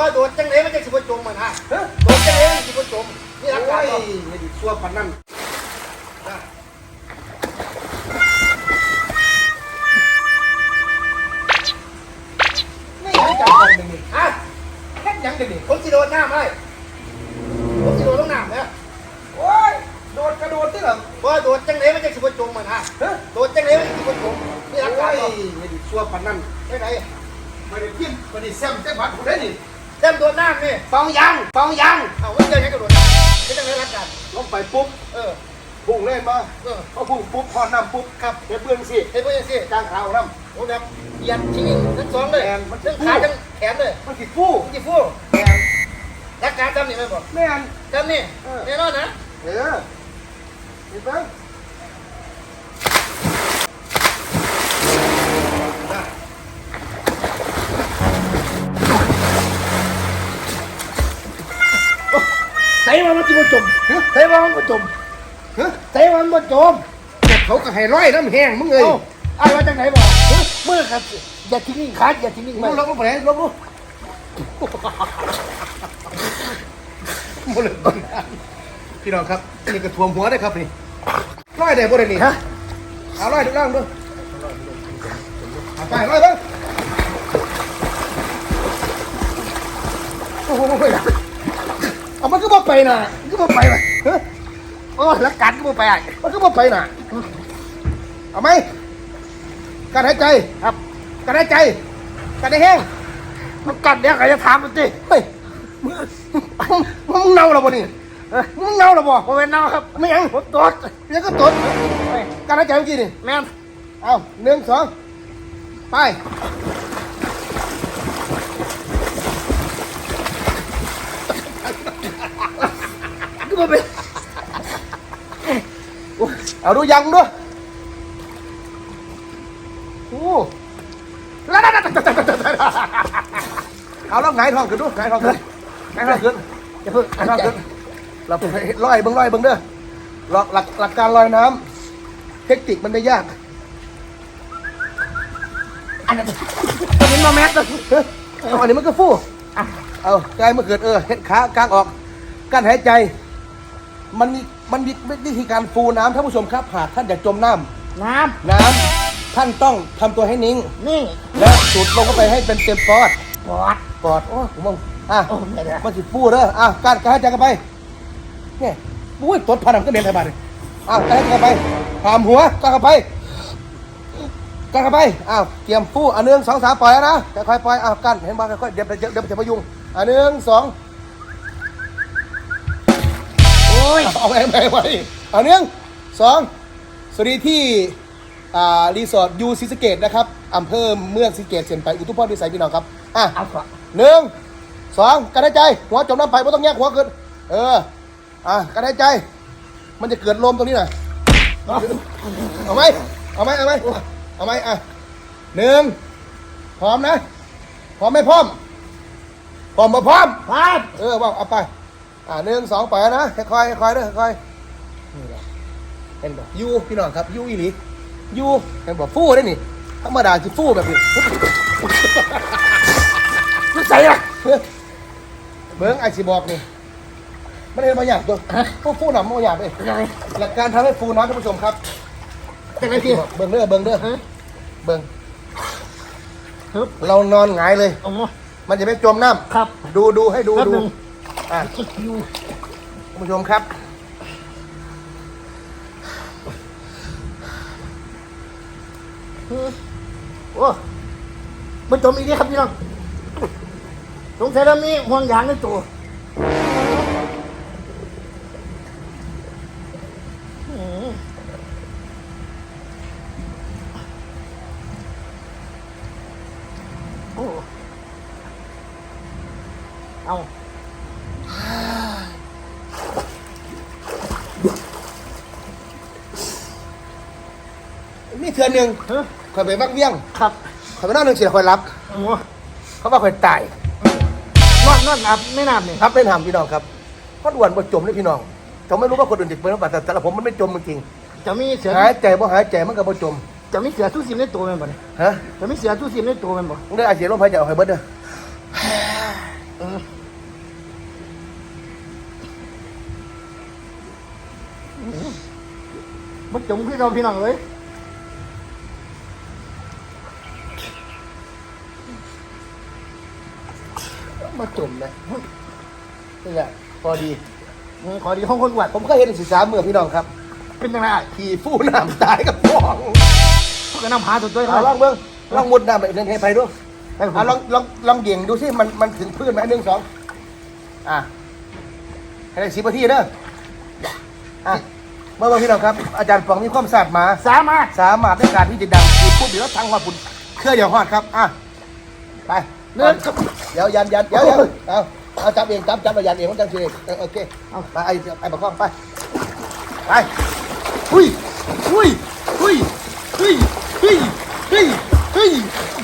ว่าโดดจังไหนมันจะสิบจมมันฮะฮะโดดจังไหนมันสิบจมนี่หลักโอ้การยบ่ไม่ดีชั่วปันนั่นนี่ยังจับกองหนึ่งนี่ฮะแค่ยังเดี๋ยวนี้ผมสิโดดน้ำไหมผมสิโดดลงน้ำเนี่ยโอ้ยโดดกระโดดที่หลังว่าโดดจังไหนมันจะสิบจมมันฮะฮะโดดจังไหนมันสิบจมนี่หลักโอ้การยบ่ไม่ดีชั่วปันนั่นจังไหนไม่ได้พิมพ์ไม่ได้แซมแจ้งพัดผมได้นี่ เต็มโดดน้ำนี่เปายางเปายางเอาไม่เจอยังกระโดดน้ำนี่จังไหนหลักการลงไปปุ๊บเออพุ่งเล่นมาเออเขาพุ่งปุ๊บพอน้ำปุ๊บครับเฮ็ดเบื้องสิเฮ้ยเพื่อนสิกลางขาวน้โอ้แบบเหยัดทิ้งทั้งสองเลยแขนมันทั้งขาทั้งแขนเลยำมันติดฟู่มันจะฟูแมนหลักการจำนี่ไหมบอกแม่นจำนี่เออแน่นอนนะเออเห็นไห ส่ว่ามันจะมาจมใส่ว่ามันมาจมฮะใส่ว่ามันมาจมแต่เขาก็ให้ร้อยน้ำแห้งมึงเอ้ยเอ้าไอ้ว่าจังไหนบอกมือครับอย่าทิ้งนิ่งขาอย่าทิ้งนิ่งมึมางลงลงไปไหนลงลงมึงเลยพี่น้องครับนี่กระทวมหัวได้ครับนี่ร้อยได้บ่ได้นี่ฮะเอาร้อยดูล่างดูเอาไปร้อยเด้อโอ้โหเอา มันก็บ่ไปน่ะมันก็บ่ไปน่ะฮะโอ้หลักการก็บ่ไปอะมันก็บ่ไปน่ะเอาไหมการหายใจครับการหายใจการได้แห้งมันกัดเดี๋ยวใครจะถามมันสิเฮ้ยมึงมึงมึงเน่าแล้วบ่นี่เอ้ยมึงเน่าแล้วบ่ผมเป็นน้องครับไม่ยังผมตดยังก็ตดเฮ้ยการหายใจเมื่อกี้นี่แม่นเอาหนึ่งสองไป บ่เป็นเอาดูยังด้วยโอ้ล้วนั่นเอาแล้วไงทองขึ้นดูไงทองขึ้นไงทองขึ้นอย่าเพิ่งไงทองขึ้นเราไปลอยเบิ้งลอยเบิ้งเด้อหลักหลักหลักการลอยน้ำเทคนิคมันไม่ยาก อันนั้นอันนี้มาแมสเลยเฮ้ยเอาอันนี้มันก็ฟู่เอาใจมื่อเกิดเออเห็ดขากลางออกกั้นหายใจ มันมีมันมีวิธีการฟูน้ำท่านผู้ชมครับหากท่านอยากจมน้ำน้น้ำท่านต้องทำตัวให้นิ่งำนี่และสูดลงเข้าไปให้เป็นเต็มปอดปอดปอดโอ้ผมมองอะ โอ้ไม่ได้มันสิฟูเด้ออะการการหายใจกันไปเนี่ยอุ้ยตดผ่านก็เหม็นไทยบ้านเลยอะการหายใจกันไปหามหัวการเข้าไปการเข้าไปอ้าวเตรียมฟูอะหนึ่งสองสามปล่อยแล้วนะค่อยๆปล่อยอ้าวกันเห็นบ้างค่อยๆเดี๋ยวเดี๋ยวเดี๋ยวจะพยุงอะหนึ่งสองโอ้ ยเอาไปไปไปเอาหนึ่งสองสวัสดีที่อ่ารีสอร์ทยูซิสเกตนะครับอำเภอเมืองซิสเกตเสียนไปอุทุพรพิสัยพี่น้องครับอะเอาก่อนหนึ่งสองกันหายใจ หัวจมน้ำไปไม่ต้องแยกหัวขึ้นเอออะกันหายใจ มันจะเกิดลมตรงนี้หน่อยเอาไหมเอาไหมเอาไหมเอาไหมอะหนึ่งพร้อมนะพร้อมไหมพร้อมพร้อมมาพร้อมพาดเออว่าเอาไป อ่าหนึ่งสองไปนะค่อยๆค่อยๆเด้อค่อยๆนี่แหละเห็นบ่ยูพี่น้องครับยูอีหลียูเห็นบ่ฟู่ได้นี่ธรรมดาสิฟู่แบบนี้รู้ใส่อะเฮ้ยเบิ้งไอซีบอกนี่มันเห็นบางอย่างตัวฟู่ฟู่หนำบางอย่างเลยยังไงหลักการทำให้ฟูน้ำท่านผู้ชมครับจังไงพี่เบิ้งเด้อเบิ้งเด้อฮะเบิ้งฮึบเรานอนหงายเลยโอ้มันจะไม่จมน้ครับำดูดูให้ดูแป๊บดูหนึง อะอยู่ท่านผู้ชมครับโอ้มันจมอีกทีครับพี่น้องสงสัยเรามีห่วงยางในตัวอืมโอ้เอา ทื่นหนึ่งข่อยไปบักเวียงครับข่อยไปนอนหนึ่งสิแล้วข่อยรับเขาบอกข่อยตายนอนนอนอับไม่น้ำเนี่ยครับเป็นหาพี่น้องครับพอด่วนบ่จมเลยพี่น้องเขาไม่รู้ว่าคนอื่นเด็เป็นหรือเปล่าแต่สำหรับผมมันไม่จมจริงจะมีเสือหายใจบ่หายใจมันก็บ่จมจะมีเสือทุ่มซิมในตัวแมันบ่เนี่ยฮะจะมีเสือทุ่มซิมในตัวแมันบ่มึงได้อาเสียลมหายใจออกให้เบิดเด้อเออมันจมพี่น้องพี่น้องเลย มาจมเลยนี่แหละพอดีอืมขอดีของคนอวดผมก็เห็นศึกษาเมื่อพี่น้องครับ เป็นยังไงขี่ฟู่น้ำตายกับฟองเขาก็นำหาตัวด้วยเอาลองเบิ้งลองมุดน้ำไปเดินให้ไปดูเอาอะลองลองลองเบี่ยงดูสิมันมันถึงพื้นไหมหนึ่งสองอะให้ได้สิบนาทีเด้ออะเมื่อวันพี่น้องครับ อาจารย์ฟองมีความสามารถมา สามารถสามารถในการที่จะดังคือพูดเดี๋ยวทั้งวันบุญเครื่องเดียวหอดครับ อะ ไป เนื้อเดี๋ยวยันยันเดี๋ยวเดี๋ยวเอาเอาจับเองจับจับเอายันเองมันจังเออโอเคเอาไปไอ้ไอ้บักข้องไปไปอุ้ยอุ้ยอุ้ยอุ้ยอุ้ยอุ้ยอุ้ย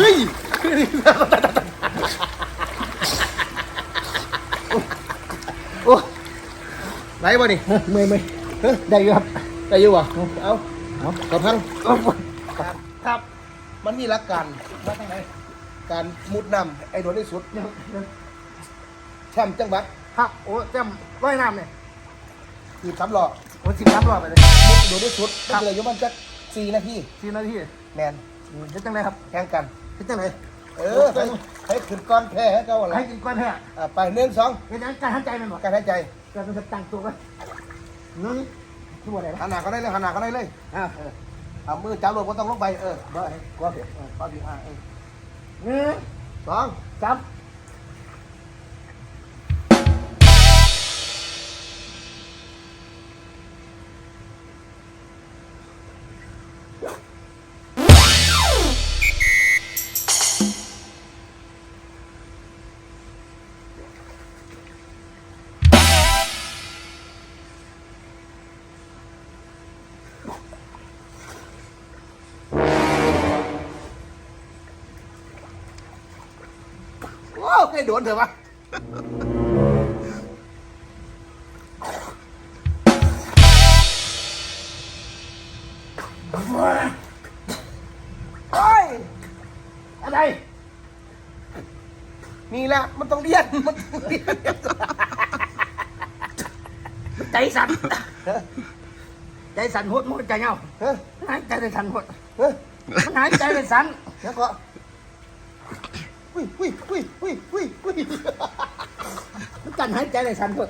อุ้ยโอ้ไหนวะนี่เมื่อยไหมได้อยู่ครับได้อยู่วะเอาเอากระพังครับครับมันมีหลักการมาทางไหน การมุดน้ำไอ้โดนที่สุดเดี๋ยวเดี๋ยวแชมป์จังหวัดครับโอ้แจ่มว่ายน้ำเนี่ยคือสำล้อโอ้สิบสามรอบไปเลยมุดโดนที่สุดครัก็บเลยอยู่มันจะสี่นาทีสี่นาทีแมนอืมเฮ็ดจังไรครับแข่งกันเฮ็ดจังไรเออให้ให้ขึ้นก้อนแพ้ให้เขาอะไรให้กินก้อนแท้อะไปหนึ่งสองเฮ็ดจังการหันใจมันบ่การหายใจการมันจะตั้งตัวไว้นี่ตัวอะไรนะหันหน้าก็ได้เลยหันหน้าก็ได้เลยอ่าเออเอามือจับลงก็ต้องลงไปเออบ่ให้กวาดเดี๋ยวเออกวาดดีอะเออ หนึ่งสองสาม อ้เคยโดนเถอะวะโอ้ยอะไร นี่แหละมันต้องเรียนมันต้องเรียนใจสั่นใจสั่นหดหมดใจเงาเฮ้ยหายใจเลยสั่นหดเฮ้ยมันหายใจเลยสั่นแล้วก็ อุ้ยอุ้ยอุ้ยอุ้ยอุ้ยอุ้ยมันกันหายใจเลยสั่นหด